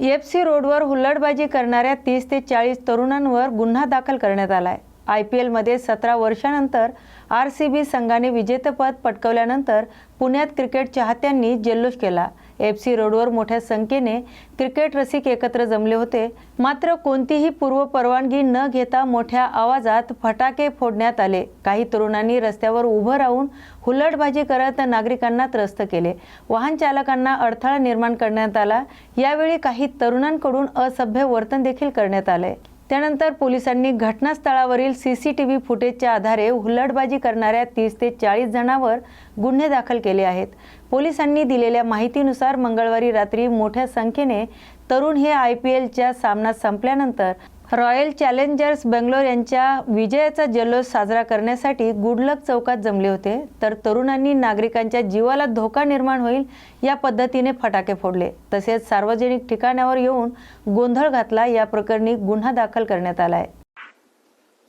F C रोडवर हुल्लडबाजी करणाऱ्या तीस ते चाळीस तरुणांवर गुन्हा दाखल करण्यात आला आहे आय पी एलमध्ये सतरा वर्षानंतर आर सी बी संघाने विजेतेपद पटकवल्यानंतर पुण्यात क्रिकेट चाहत्यांनी जल्लोष केला. एफ सी रोडवर मोठ्या संख्येने क्रिकेट रसिक एकत्र जमले होते. मात्र कोणतीही पूर्व परवानगी न घेता मोठ्या आवाजात फटाके फोडण्यात आले. काही तरुणांनी रस्त्यावर उभं राहून हुल्लडबाजी करत नागरिकांना त्रस्त केले. वाहन चालकांना अडथळा निर्माण करण्यात आला. यावेळी काही तरुणांकडून असभ्य वर्तन देखील करण्यात आले. त्यानंतर पोलिसांनी घटनास्थळावरील सी सी टी व्ही फुटेजच्या आधारे हुल्लडबाजी करणाऱ्या तीस ते चाळीस जणांवर गुन्हे दाखल केले आहेत. पोलिसांनी दिलेल्या माहितीनुसार मंगळवारी रात्री मोठ्या संख्येने तरुण हे आय पी एलच्या सामना संपल्यानंतर रॉयल चॅलेंजर्स बेंगलोर यांच्या विजयाचा जल्लोष साजरा करण्यासाठी गुडलक चौकात जमले होते. तर तरुणांनी नागरिकांच्या जीवाला धोका निर्माण होईल या पद्धतीने फटाके फोडले. तसेच सार्वजनिक ठिकाणावर येऊन गोंधळ घातला. या प्रकरणी गुन्हा दाखल करण्यात आला आहे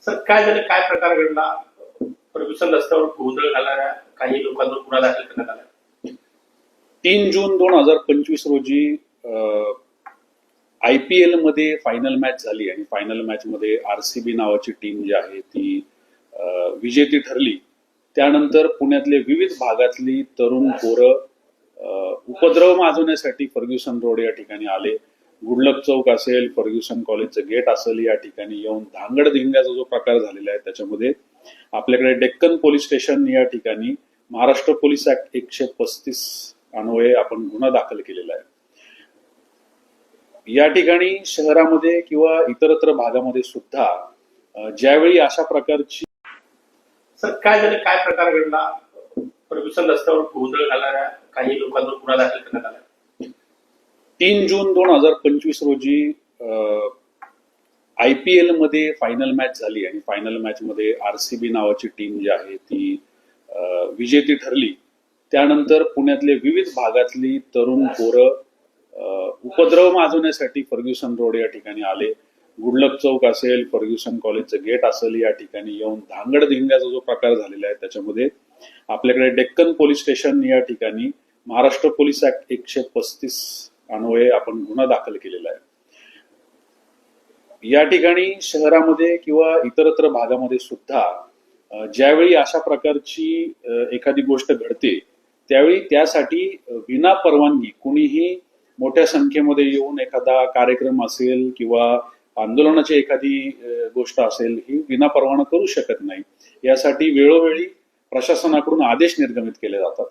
सर काय झालं? काय प्रकार घडला? प्रदूषण रस्त्यावर गोंधळ घालणाऱ्या काही लोकांवर गुन्हा दाखल करण्यात आला. तीन जून दोन हजार पंचवीस रोजी आय पी एलमध्ये फायनल मॅच झाली आणि फायनल मॅचमध्ये आर सी बी नावाची टीम जी आहे ती विजेती ठरली. त्यानंतर पुण्यातले विविध भागातली तरुण पोरं उपद्रव माजवण्यासाठी फर्ग्युसन रोड या ठिकाणी आले. गुडलक चौक असेल फर्ग्युसन कॉलेजचं गेट असेल या ठिकाणी येऊन धांगड धिंग्याचा जो प्रकार झालेला आहे त्याच्यामध्ये आपल्याकडे डेक्कन पोलीस स्टेशन या ठिकाणी महाराष्ट्र पोलीस ऍक्ट एकशे पस्तीस अन्वये आपण गुन्हा दाखल केलेला आहे. या ठिकाणी शहरामध्ये किंवा इतरत्र भागामध्ये सुद्धा ज्यावेळी अशा प्रकारची सर काय झालं? काय प्रकार घडला? प्रदूषण रस्त्यावर गोंधळ घालणाऱ्या काही लोकांवर गुन्हा दाखल करण्यात आला. तीन जून दोन हजार पंचवीस रोजी आय पी एलमध्ये फायनल मॅच झाली आणि फायनल मॅच मध्ये आर सी बी नावाची टीम जी आहे ती विजेती ठरली. त्यानंतर पुण्यातले विविध भागातली तरुण पोरं उपद्रव माजवण्यासाठी फर्ग्युसन रोड या ठिकाणी आले. गुडलक चौक असेल फर्ग्युसन कॉलेजचं गेट असेल या ठिकाणी येऊन धांगड धिंग्याचा जो प्रकार झालेला आहे त्याच्यामध्ये आपल्याकडे डेक्कन पोलीस स्टेशन या ठिकाणी महाराष्ट्र पोलीस ऍक्ट एकशे पस्तीस अन्वये आपण गुन्हा दाखल केलेला आहे. या ठिकाणी शहरामध्ये किंवा इतरत्र भागामध्ये सुद्धा ज्यावेळी अशा प्रकारची एखादी गोष्ट घडते त्यावेळी त्यासाठी विना परवानगी कुणीही मोठ्या संख्येमध्ये येऊन एखादा कार्यक्रम असेल किंवा आंदोलनाची एखादी गोष्ट असेल ही विना परवाना करू शकत नाही. यासाठी वेळोवेळी प्रशासनाकडून आदेश निर्गमित केले जातात.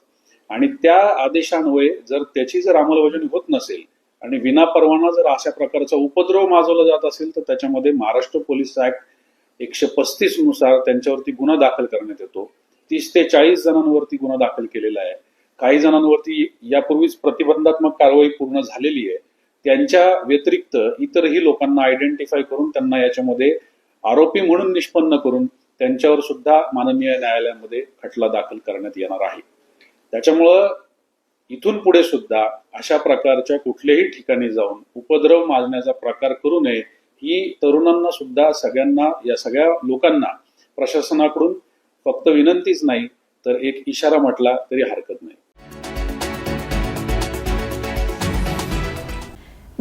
आणि त्या आदेशान्वये जर त्याची जर अंमलबजावणी होत नसेल आणि विना परवाना जर अशा प्रकारचा उपद्रव माजवला जात असेल तर त्याच्यामध्ये महाराष्ट्र पोलीस ऍक्ट एकशे पस्तीसनुसार त्यांच्यावरती गुन्हा दाखल करण्यात येतो. तीस ते चाळीस जणांवरती गुन्हा दाखल केलेला आहे. काही जणांवरती यापूर्वीच प्रतिबंधात्मक कारवाई पूर्ण झालेली आहे. त्यांच्या व्यतिरिक्त इतरही लोकांना आयडेंटिफाय करून त्यांना याच्यामध्ये आरोपी म्हणून निष्पन्न करून त्यांच्यावर सुद्धा माननीय न्यायालयामध्ये खटला दाखल करण्यात येणार आहे. त्याच्यामुळं इथून पुढे सुद्धा अशा प्रकारच्या कुठल्याही ठिकाणी जाऊन उपद्रव माजण्याचा प्रकार करू नये ही तरुणांना सुद्धा सगळ्यांना या सगळ्या लोकांना प्रशासनाकडून फक्त विनंतीच नाही तर एक इशारा म्हटला तरी हरकत नाही.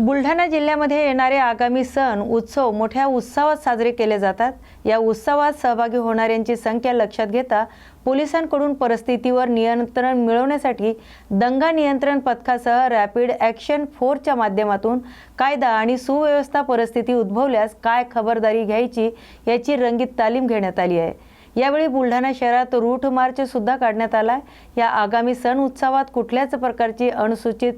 बुलढाणा जिल्ह्यामध्ये येणारे आगामी सण उत्सव मोठ्या उत्साहात साजरे केले जातात. या उत्सवात सहभागी होणाऱ्यांची संख्या लक्षात घेता पोलिसांकडून परिस्थितीवर नियंत्रण मिळवण्यासाठी दंगा नियंत्रण पथकासह रॅपिड ॲक्शन फोर्सच्या माध्यमातून कायदा आणि सुव्यवस्था परिस्थिती उद्भवल्यास काय खबरदारी घ्यायची याची रंगीत तालीम घेण्यात आली आहे. यावेळी बुलढाणा शहरात रूट मार्च सुद्धा काढण्यात आला या आगामी सण उत्सवात कुठल्याच प्रकारची अनुसूचित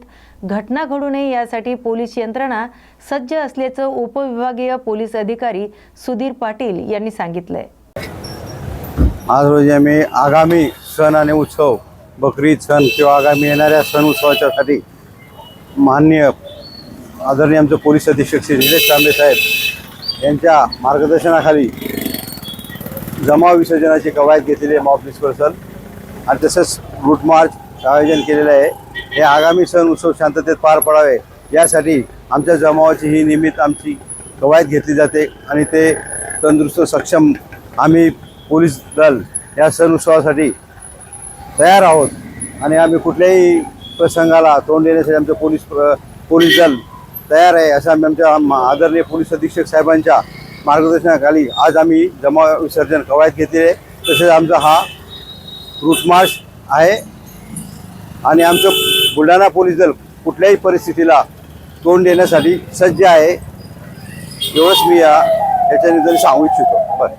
घटना घडू नये यासाठी पोलीस यंत्रणा सज्ज असल्याचं उपविभागीय पोलीस अधिकारी सुधीर पाटील यांनी सांगितलंय. आज रोजी आम्ही आगामी सण आणि उत्सव बकरी सण किंवा आगामी येणाऱ्या सण उत्सवाच्यासाठी मान्य आदरणीय आमचे पोलीस अधीक्षक श्री निलेश तांबे साहेब यांच्या मार्गदर्शनाखाली जमाव विसर्जनाची कवायत घेतलेली आहे मॉब डिस्पर्सल आणि तसंच रूट मार्च आयोजन केलेलं आहे. हे आगामी सण उत्सव शांततेत पार पडावे यासाठी आमच्या जमावाची ही निमित्त आमची कवायत घेतली जाते. आणि ते तंदुरुस्त सक्षम आम्ही पोलीस दल या सण उत्सवासाठी तयार आहोत. आणि आम्ही कुठल्याही प्रसंगाला तोंड देण्यासाठी आमचं पोलीस पोलीस दल तयार आहे असं आम्ही आमच्या आदरणीय पोलीस अधीक्षक साहेबांच्या मार्गदर्शनाखाली आज आम्ही जमा विसर्जन कवायत घेतली आहे. तसेच आमचा हा रूटमार्च आहे. आणि आमचं बुलढाणा पोलीस दल कुठल्याही परिस्थितीला तोंड देण्यासाठी सज्ज आहे. एवढंच मी या याच्या सांगू इच्छितो. बरं.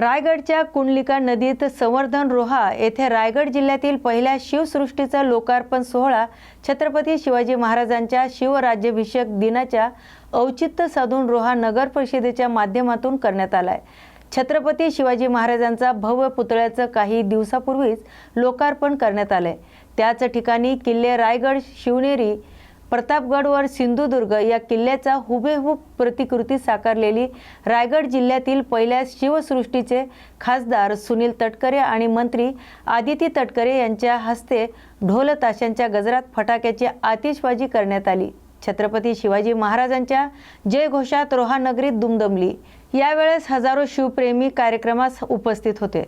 रायगडच्या कुंडलिका नदीत संवर्धन रोहा येथे रायगड जिल्ह्यातील पहिल्या शिवसृष्टीचा लोकार्पण सोहळा छत्रपती शिवाजी महाराजांच्या शिवराज्याभिषेक दिनाच्या औचित्य साधून रोहा नगर परिषदेच्या माध्यमातून करण्यात आलाय. छत्रपती शिवाजी महाराजांचा भव्य पुतळ्याचं काही दिवसापूर्वीच लोकार्पण करण्यात आलंय. त्याच ठिकाणी किल्ले रायगड शिवनेरी प्रतापगडवर सिंधुदुर्ग या किल्ल्याचा हुबेहूब प्रतिकृती साकारलेली रायगड जिल्ह्यातील पहिल्या शिवसृष्टीचे खासदार सुनील तटकरे आणि मंत्री आदिती तटकरे यांच्या हस्ते ढोल ताशांच्या गजरात फटाक्याची आतिषबाजी करण्यात आली. छत्रपती शिवाजी महाराजांच्या जयघोषात रोहानगरीत दुमदमली. यावेळेस हजारो शिवप्रेमी कार्यक्रमास उपस्थित होते.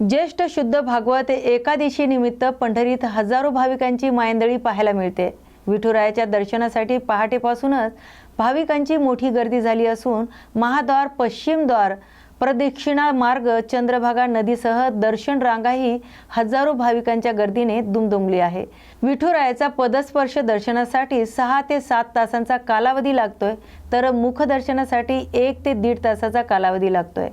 ज्येष्ठ शुद्ध भागवत एकादशी निमित्त पंढरीत हजारो भाविकांची मायंदळी पाहायला मिळते. विठुरायाच्या दर्शनासाठी पहाटेपासूनच भाविकांची मोठी गर्दी झाली असून महाद्वार पश्चिमद्वार प्रदक्षिणा मार्ग चंद्रभागा नदीसह दर्शन रांगाही हजारो भाविकांच्या गर्दीने दुमदुमली आहे. विठुरायाचा पदस्पर्श दर्शनासाठी सहा ते सात तासांचा कालावधी लागतोय तर मुखदर्शनासाठी एक ते दीड तासाचा कालावधी लागतोय.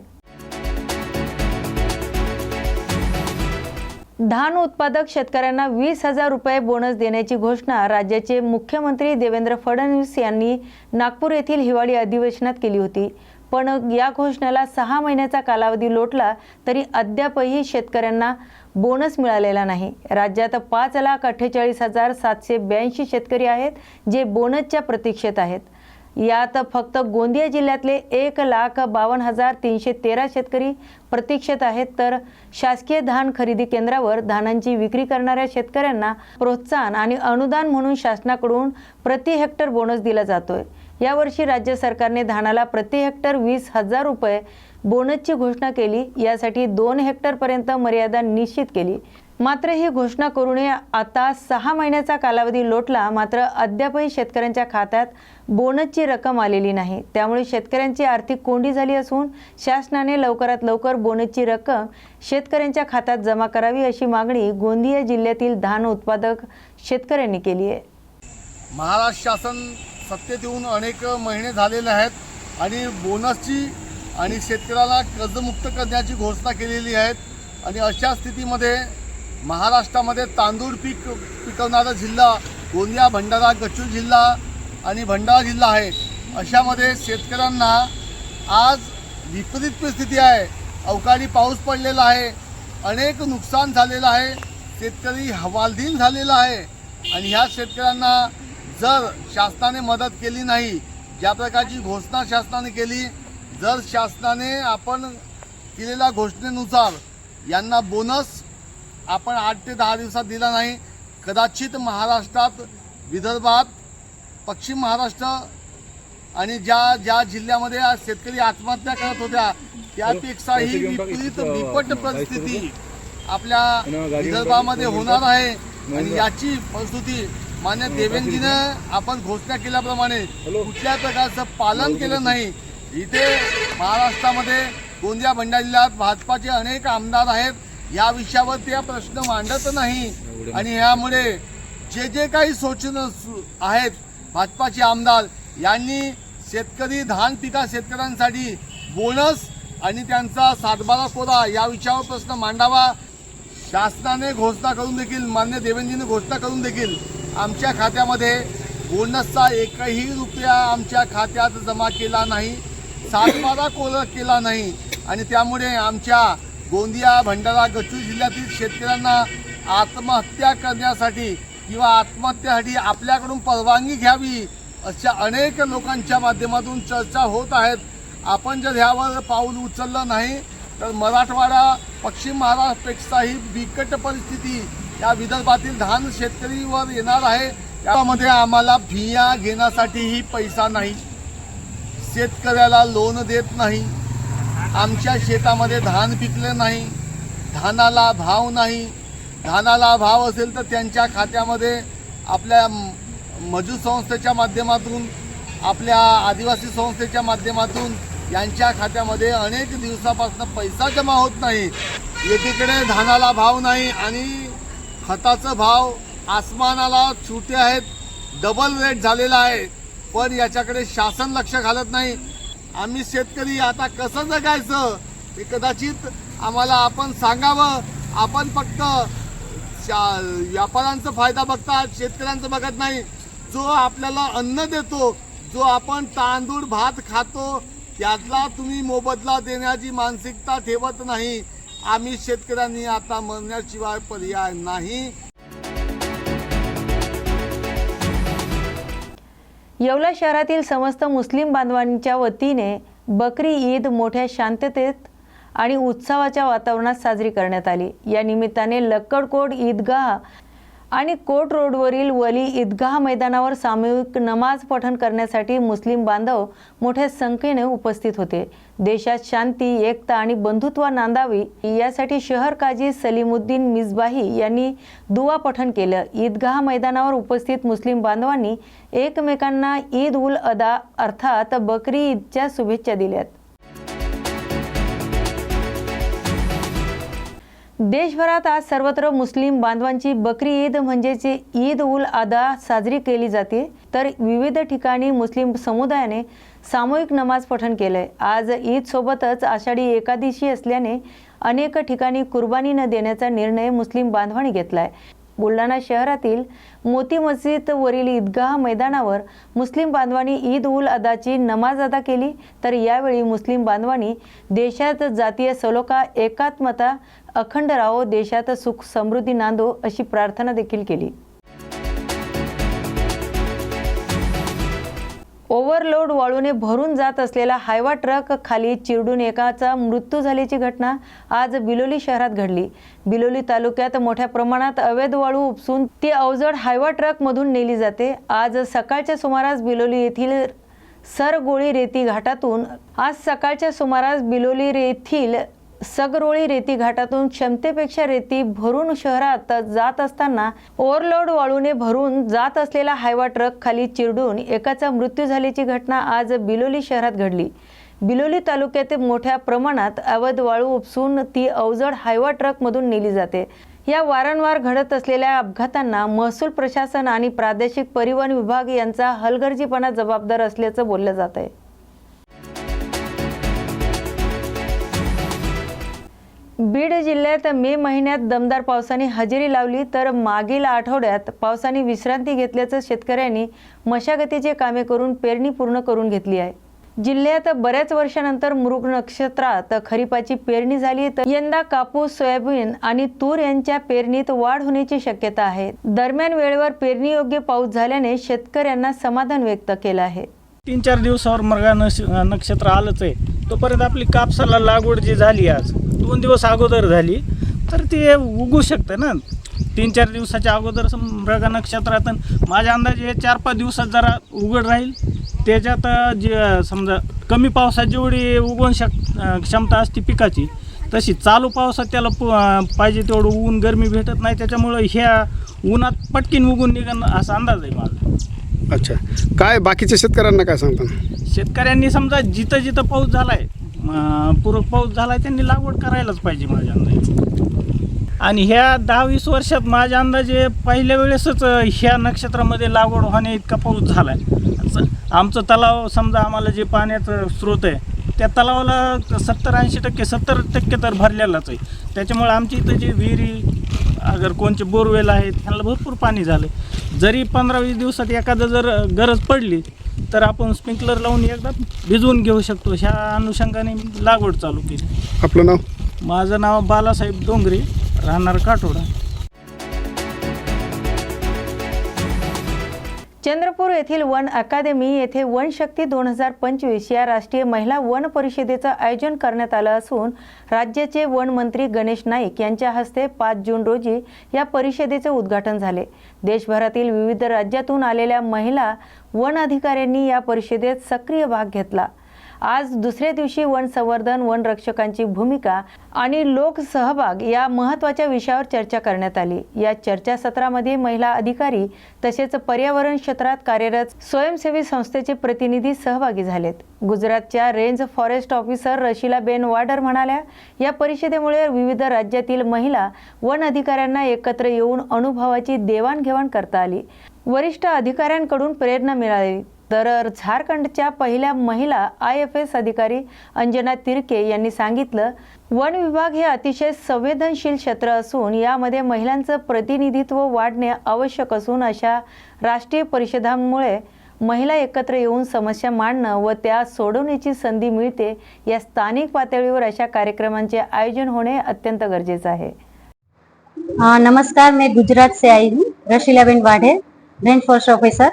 धान उत्पादक शेतकऱ्यांना वीस हजार रुपये बोनस देण्याची घोषणा राज्याचे मुख्यमंत्री देवेंद्र फडणवीस यांनी नागपूर येथील हिवाळी अधिवेशनात केली होती. पण या घोषणेला सहा महिन्याचा कालावधी लोटला तरी अद्यापही शेतकऱ्यांना बोनस मिळालेला नाही. राज्यात पाच लाख अठ्ठेचाळीस हजार सातशे ब्याऐंशी शेतकरी आहेत जे बोनसच्या प्रतीक्षेत आहेत. यात फक्त गोंदिया जिल्ह्यातले एक लाख बावन्न हजार तीनशे तेरा शेतकरी प्रतीक्षेत आहेत. तर शासकीय धान खरेदी केंद्रावर धानांची विक्री करणाऱ्या शेतकऱ्यांना प्रोत्साहन आणि अनुदान म्हणून शासनाकडून प्रति हेक्टर बोनस दिला जातोय. यावर्षी राज्य सरकारने धानाला प्रति हेक्टर वीस हजार रुपये बोनसची घोषणा केली. यासाठी दोन हेक्टरपर्यंत मर्यादा निश्चित केली. मात्र ही घोषणा करून आता सहा महिन्याचा कालावधी लोटला मात्र अद्यापही शेतकऱ्यांच्या खात्यात बोनसची रक्कम आलेली नाही. त्यामुळे शेतकऱ्यांची आर्थिक कोंडी झाली असून शासनाने लवकरात लवकर बोनसची रक्कम शेतकऱ्यांच्या खात्यात जमा करावी अशी मागणी गोंदिया जिल्ह्यातील धान उत्पादक शेतकऱ्यांनी केली आहे. महाराष्ट्र शासन सत्तेत येऊन अनेक महिने झालेले आहेत आणि बोनसची आणि शेतकऱ्याला कर्जमुक्त करण्याची घोषणा केलेली आहेत आणि अशा स्थितीमध्ये महाराष्ट्रामध्ये तांदूळ पीक पिकवणारा जिल्हा गोंदिया भंडारा गचूर जिल्हा आणि भंडारा जिल्हा आहे. अशामध्ये शेतकऱ्यांना आज विपरीत परिस्थिती आहे. अवकाळी पाऊस पडलेला आहे. अनेक नुकसान झालेलं आहे. शेतकरी हवालदीन झालेला आहे. आणि ह्या शेतकऱ्यांना जर शासनाने मदत केली नाही ज्या प्रकारची घोषणा शासनाने केली जर शासनाने आपण केलेल्या घोषणेनुसार यांना बोनस आपण आठ ते दहा दिवसात दिला नाही. कदाचित महाराष्ट्रात विदर्भात पश्चिम महाराष्ट्र आणि ज्या ज्या जिल्ह्यामध्ये आज शेतकरी आत्महत्या करत होत्या त्यापेक्षा ही विपरीत बिकट परिस्थिती आपल्या विदर्भामध्ये होणार आहे. आणि याची परिस्थिती मान्य देवेंद्रजीनं आपण घोषणा केल्याप्रमाणे कुठल्या प्रकारचं पालन केलं नाही. इथे महाराष्ट्रामध्ये गोंदिया भंडारा जिल्ह्यात भाजपाचे अनेक आमदार आहेत. या विषयावर ते प्रश्न मांडत नाही. आणि यामुळे जे जे काही सूचना आहेत भाजपाचे आमदार यांनी शेतकरी धान पिका शेतकऱ्यांसाठी बोनस आणि त्यांचा सातबारा कोरा या विषयावर प्रश्न मांडावा. शासनाने घोषणा करून देखील मान्य देवेंद्रजीने घोषणा करून देखील आमच्या खात्यामध्ये बोनसचा एकही रुपया आमच्या खात्यात जमा केला नाही सातबारा कोरा केला नाही. आणि त्यामुळे आमच्या गोंदिया भंडारा गच्चूर जिल्ह्यातील शेतकऱ्यांना आत्महत्या करण्यासाठी किंवा आत्महत्येसाठी आपल्याकडून परवानगी घ्यावी अशा अनेक लोकांच्या माध्यमातून चर्चा होत आहेत. आपण जर ह्यावर पाऊल उचललं नाही तर मराठवाडा पश्चिम महाराष्ट्रापेक्षाही बिकट परिस्थिती या विदर्भातील धान शेतकरीवर येणार आहे. त्यामध्ये आम्हाला बिया घेण्यासाठीही पैसा नाही. शेतकऱ्याला लोन देत नाही. आमच्या शेतामध्ये धान पिकलं नाही धानाला भाव नाही. धानाला भाव असेल तर त्यांच्या खात्यामध्ये आपल्या मजूर संस्थेच्या माध्यमातून आपल्या आदिवासी संस्थेच्या माध्यमातून यांच्या खात्यामध्ये अनेक दिवसापासून पैसा जमा होत नाही. एकीकडे धानाला भाव नाही आणि खताचं भाव आसमानाला छुटे आहेत. डबल रेट झालेला आहे. पण याच्याकडे शासन लक्ष घालत नाही. आम्ही शेतकरी आता कसं जगायचं? हे कदाचित आम्हाला आपण सांगावं. आपण फक्त शा- व्यापाऱ्यांचा फायदा बघतात शेतकऱ्यांचं बघत नाही. जो आपल्याला अन्न देतो जो आपण तांदूळ भात खातो त्यातला तुम्ही मोबदला देण्याची मानसिकता ठेवत नाही. आम्ही शेतकऱ्यांनी आता म्हणण्याशिवाय पर्याय नाही. येवला शहरातील समस्त मुस्लिम बांधवांच्या वतीने बकरी ईद मोठ्या शांततेत आणि उत्सवाच्या वातावरणात साजरी करण्यात आली. या निमित्ताने लक्कडकोट ईदगाह आणि कोट रोडवरील वली ईदगाह मैदानावर सामूहिक नमाज पठण करण्यासाठी मुस्लिम बांधव मोठ्या संख्येने उपस्थित होते. देशात शांती एकता आणि बंधुत्व नांदावी यासाठी शहर काजी सलीमुद्दीन मिसबाही यांनी दुवा पठण केलं. ईदगाह मैदानावर उपस्थित मुस्लिम बांधवांनी एकमेकांना ईद उल अदा अर्थात बकरी ईदच्या शुभेच्छा दिल्यात. देशभरात आज सर्वत्र मुस्लिम बांधवांची बकरी ईद म्हणजेच ईद उल अदा साजरी केली जाते. तर विविध ठिकाणी मुस्लिम समुदायाने सामूहिक नमाज पठण केलंय. आज ईद सोबतच आषाढी एकादशी असल्याने अनेक ठिकाणी कुर्बानी न देण्याचा निर्णय मुस्लिम बांधवांनी घेतलाय. बुलढाणा शहरातील मोती मस्जिद वरील ईदगाह मैदानावर मुस्लिम बांधवांनी ईद उल अदाची नमाज अदा केली. तर यावेळी मुस्लिम बांधवांनी देशात जातीय सलोखा एकात्मता अखंड राहो देशात सुख समृद्धी नांदो अशी प्रार्थना देखील केली. ओव्हरलोड वाळूने भरून जात असलेला हायवा ट्रक खाली चिरडून एकाचा मृत्यू झाल्याची घटना आज बिलोली शहरात घडली. बिलोली तालुक्यात मोठ्या प्रमाणात अवैध वाळू उपसून ती अवजड हायवा ट्रकमधून नेली जाते. आज सकाळच्या सुमारास बिलोली येथील सरगोळी रेती घाटातून आज सकाळच्या सुमारास बिलोली येथील सगरोळी रेती घाटातून क्षमतेपेक्षा रेती भरून शहरात जात असताना ओव्हरलोड वाळूने भरून जात असलेला हायवा ट्रक खाली चिरडून एकाचा मृत्यू झाल्याची घटना आज बिलोली शहरात घडली. बिलोली तालुक्यात मोठ्या प्रमाणात अवैध वाळू उपसून ती अवजड हायवा ट्रकमधून नेली जाते. या वारंवार घडत असलेल्या अपघातांना महसूल प्रशासन आणि प्रादेशिक परिवहन विभाग यांचा हलगर्जीपणा जबाबदार असल्याचं बोललं जात आहे बीड जिल्ह्यात मे महिन्यात दमदार पावसाने हजेरी लावली तर मागील आठवड्यात पावसाने विश्रांती घेतल्याचं शेतकऱ्यांनी मशागतीचे कामे करून पेरणी पूर्ण करून घेतली आहे. जिल्ह्यात बऱ्याच वर्षानंतर मृग नक्षत्रात खरीपाची पेरणी झाली तर यंदा कापूस सोयाबीन आणि तूर यांच्या पेरणीत वाढ होण्याची शक्यता आहे. दरम्यान वेळेवर पेरणी योग्य पाऊस झाल्याने शेतकऱ्यांना समाधान व्यक्त केलं आहे. तीन चार दिवसावर मृगा नश नक्षत्र आलंच आहे. तोपर्यंत आपली कापसाला लागवड जी झाली आज दोन दिवस अगोदर झाली तर ते उगू शकतं ना. तीन चार दिवसाच्या अगोदर मृगा नक्षत्रात माझ्या अंदाजे चार पाच दिवसात जरा उघड राहील. त्याच्यात जे समजा कमी पावसात जेवढी उगवण शक क्षमता असते पिकाची तशी चालू पावसात त्याला प- पाहिजे तेवढं ऊन गरमी भेटत नाही. त्याच्यामुळं ह्या उन्हात पटकीन उगून निघणं असा अंदाज आहे माझा. अच्छा. काय बाकीच्या शेतकऱ्यांना काय सांगता? शेतकऱ्यांनी समजा जिथं जिथं पाऊस झालाय अं, पूरक पाऊस झालाय त्यांनी लागवड करायलाच पाहिजे माझ्या अंदाजे. आणि ह्या दहा वीस वर्षात माझ्या अंदाजे पहिल्या वेळेसच अं, ह्या नक्षत्रामध्ये लागवड होण्या इतका पाऊस झालाय. असं आमचं तलाव समजा आम्हाला जे पाण्याचं स्रोत आहे त्या तलावाला सत्तर ऐंशी टक्के सत्तर टक्के तर भरलेलाच आहे. त्याच्यामुळे आमची इथं जे विहिरी अगर कोणचे बोरवेल आहेत ह्याला भरपूर पाणी झालं जरी पंधरा वीस दिवसात एखादं जर गरज पडली तर आपण स्प्रिंकलर लावून एकदा भिजवून घेऊ शकतो. ह्या अनुषंगाने मी लागवड चालू केली. आपलं नाव? माझं नाव बालासाहेब डोंगरे राहणार काठोडा. चंद्रपूर येथील वन अकादमी येथे वन शक्ती दोन हजार पंचवीस या राष्ट्रीय महिला वन परिषदेचं आयोजन करण्यात आलं असून राज्याचे वन मंत्री गणेश नाईक यांच्या हस्ते पाच जून रोजी या परिषदेचे उद्घाटन झाले. देशभरातील विविध राज्यातून आलेल्या महिला वन अधिकाऱ्यांनी या परिषदेत सक्रिय भाग घेतला. आज दुसऱ्या दिवशी वन संवर्धन वन रक्षकांची भूमिका आणि लोकसहभाग या महत्त्वाच्या विषयावर चर्चा करण्यात आली. या चर्चासत्रामध्ये महिला अधिकारी तसेच पर्यावरण क्षेत्रात कार्यरत स्वयंसेवी संस्थेचे प्रतिनिधी सहभागी झालेत. गुजरातच्या range forest officer Rashilaben Vadar म्हणाल्या या परिषदेमुळे विविध राज्यातील महिला वन अधिकाऱ्यांना एकत्र येऊन अनुभवाची देवाणघेवाण करता आली. वरिष्ठ अधिकाऱ्यांकडून प्रेरणा मिळाली. तर झारखंडच्या पहिल्या महिला आय एफ एस अधिकारी अंजना तिरके यांनी सांगितलं वन विभाग हे अतिशय संवेदनशील क्षेत्र असून यामध्ये महिलांचं प्रतिनिधित्व वाढणे आवश्यक असून अशा राष्ट्रीय परिषदांमुळे महिला एकत्र येऊन समस्या मांडणं व त्या सोडवण्याची संधी मिळते या स्थानिक पातळीवर अशा कार्यक्रमांचे आयोजन होणे अत्यंत गरजेचं आहे. नमस्कार मैं गुजरात से आई हूँ Rashilaben Vadhe range forest officer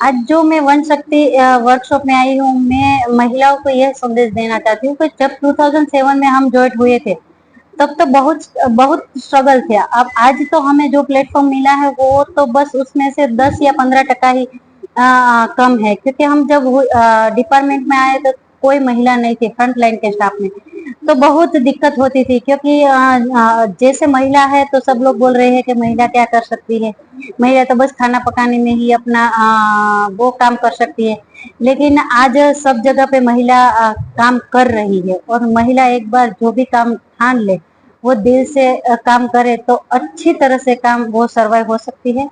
आज जो मैं वन शक्ति वर्कशॉप में आई हूँ मैं महिलाओं को यह संदेश देना चाहती हूँ कि जब 2007 में हम ज्वाइंट हुए थे तब तो बहुत बहुत स्ट्रगल थे। अब आज तो हमें जो प्लेटफॉर्म मिला है वो तो बस उसमें से 10 या 15 टका ही आ, कम है। क्योंकि हम जब डिपार्टमेंट में आए तो कोई महिला नहीं थी फ्रंट लाइन के स्टाफ में। तो बहुत दिक्कत होती थी क्योंकि जैसे महिला है तो सब लोग बोल रहे हैं कि महिला क्या कर सकती है। महिला तो बस खाना पकाने में ही अपना वो काम कर सकती है। लेकिन आज सब जगह पे महिला काम कर रही है और महिला एक बार जो भी काम ठान ले वो दिल से काम करे तो अच्छी तरह से काम वो सर्वाइव हो सकती है।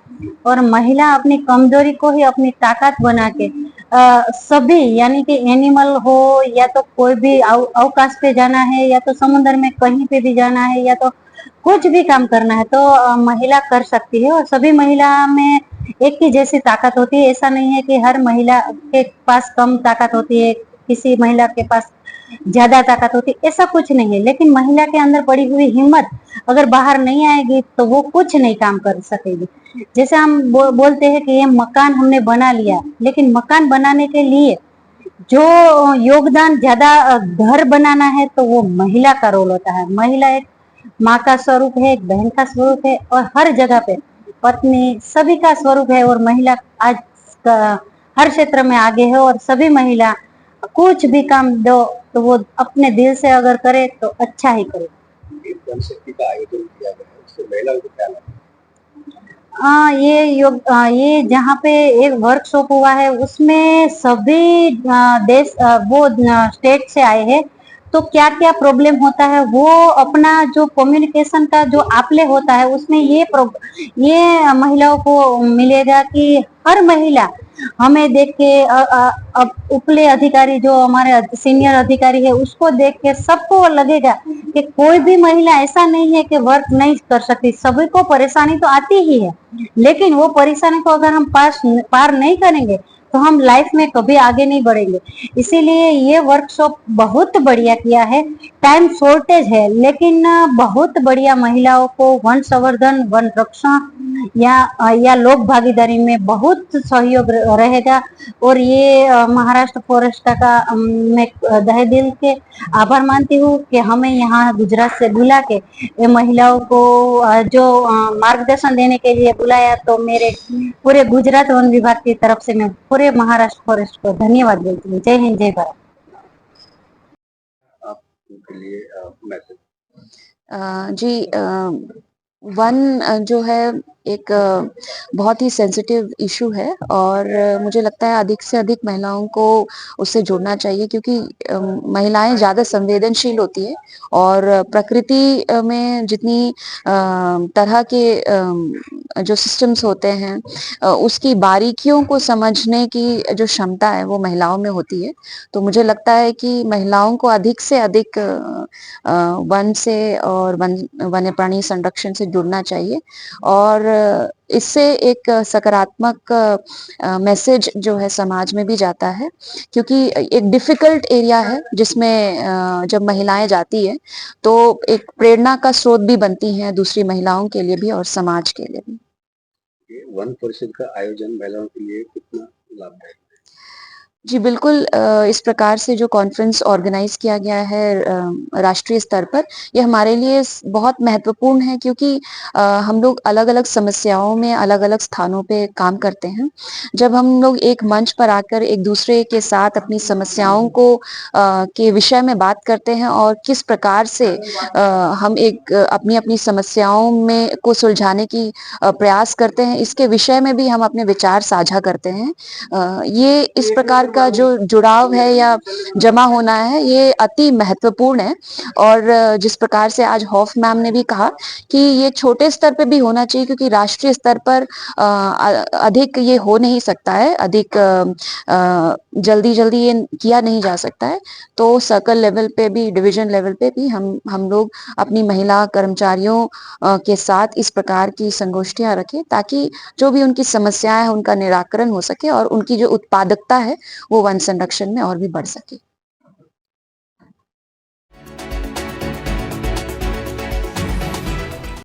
और महिला अपनी कमज़ोरी को ही अपनी ताकत बना के अ, सभी यानी कि एनिमल हो या तो कोई भी अवकाश पे जाना है या तो समुद्र में कहीं पे भी जाना है या तो कुछ भी काम करना है तो अ, महिला कर सकती है। और सभी महिला में एक ही जैसी ताकत होती है। ऐसा नहीं है कि हर महिला के पास कम ताकत होती है किसी महिला के पास ज़्यादा ताकत होती ऐसा कुछ नहीं है। लेकिन महिला के अंदर पड़ी हुई हिम्मत अगर बाहर नहीं आएगी तो वो कुछ नहीं काम कर सकेगी। जैसे हम बो, बोलते हैं कि ये मकान हमने बना लिया लेकिन मकान बनाने के लिए जो योगदान ज़्यादा घर बनाना है तो वो महिला का रोल होता है। महिला एक माँ का स्वरूप है एक बहन का स्वरूप है और हर जगह पे पत्नी सभी का स्वरूप है और महिला आज हर क्षेत्र में आगे है और सभी महिला कुछ भी काम दो तो वो अपने दिल से अगर करे तो अच्छा ही करे। आ, का आयोजन किया गया है? हाँ ये योग आ, ये जहाँ पे एक वर्कशॉप हुआ है उसमें सभी आ, देश आ, वो स्टेट से आए हैं। तो क्या क्या प्रॉब्लम होता है? वो अपना जो कम्युनिकेशन का जो आपले होता है, उसमें ये ये महिलाओं को मिलेगा कि हर महिला हमें देख के उपले अधिकारी जो हमारे सीनियर अधिकारी है, उसको देख के सबको लगेगा कि कोई भी महिला ऐसा नहीं है कि वर्क नहीं कर सकती। सभी को परेशानी तो आती ही है। लेकिन वो परेशानी को अगर हम पास, पार नहीं करेंगे तो हम लाइफ में कभी आगे नहीं बढ़ेंगे। इसीलिए ये वर्कशॉप बहुत बढ़िया किया है। टाइम शॉर्टेज है, लेकिन बहुत बढ़िया महिलाओं को वन संवर्धन वन रक्षण या या लोक भागीदारी में बहुत सहयोग रहेगा। और ये महाराष्ट्र फॉरेस्ट का मैं दहे दिल के आभार मानती हूँ कि हमें यहाँ गुजरात से बुला के महिलाओं को जो मार्गदर्शन देने के लिए बुलाया तो मेरे पूरे गुजरात वन विभाग की तरफ़ से मैं पूरे महाराष्ट्र फॉरेस्ट को धन्यवाद देती हूँ जय हिंद जय भारत. जी अ, वन जो है एक बहुत ही सेंसिटिव इशू है और मुझे लगता है अधिक से अधिक महिलाओं को उससे जुड़ना चाहिए क्योंकि महिलाएँ ज़्यादा संवेदनशील होती है और प्रकृति में जितनी तरह के जो सिस्टम्स होते हैं उसकी बारीकियों को समझने की जो क्षमता है वो महिलाओं में होती है। तो मुझे लगता है कि महिलाओं को अधिक से अधिक वन से और वन वन्य प्राणी संरक्षण से जुड़ना चाहिए और इससे एक सकारात्मक मैसेज जो है समाज में भी जाता है। क्योंकि एक डिफ़िकल्ट एरिया है जिसमें जब महिलाएँ जाती है तो एक प्रेरणा का स्रोत भी बनती हैं दूसरी महिलाओं के लिए भी और समाज के लिए भी। वन परिषद का आयोजन महिलाओं के लिए कितना लाभदायक जी, बिल्कुल इस प्रकार से जो कॉन्फ्रेंस ऑर्गेनाइज किया गया है राष्ट्रीय स्तर पर, ये हमारे लिए बहुत महत्वपूर्ण है क्योंकि हम लोग अलग अलग समस्याओं में अलग अलग स्थानों पे काम करते हैं। जब हम लोग एक मंच पर आकर एक दूसरे के साथ अपनी समस्याओं को के विषय में बात करते हैं और किस प्रकार से हम एक अपनी अपनी समस्याओं में, को सुलझाने की प्रयास करते हैं, इसके विषय में भी हम अपने विचार साझा करते हैं। ये इस प्रकार का जो जुड़ाव है या जमा होना है, ये अति महत्वपूर्ण है। और जिस प्रकार से आज हॉफ मैम ने भी कहा कि ये छोटे स्तर पे भी होना चाहिए, क्योंकि राष्ट्रीय स्तर पर अधिक ये हो नहीं सकता है, अधिक जल्दी जल्दी ये किया नहीं जा सकता है। तो सर्कल लेवल पे भी डिविजन लेवल पे भी हम हम लोग अपनी महिला कर्मचारियों के साथ इस प्रकार की संगोष्ठियाँ रखें, ताकि जो भी उनकी समस्याएँ हैं, उनका निराकरण हो सके और उनकी जो उत्पादकता है वो वन संरक्षण में और भी बढ़ सके।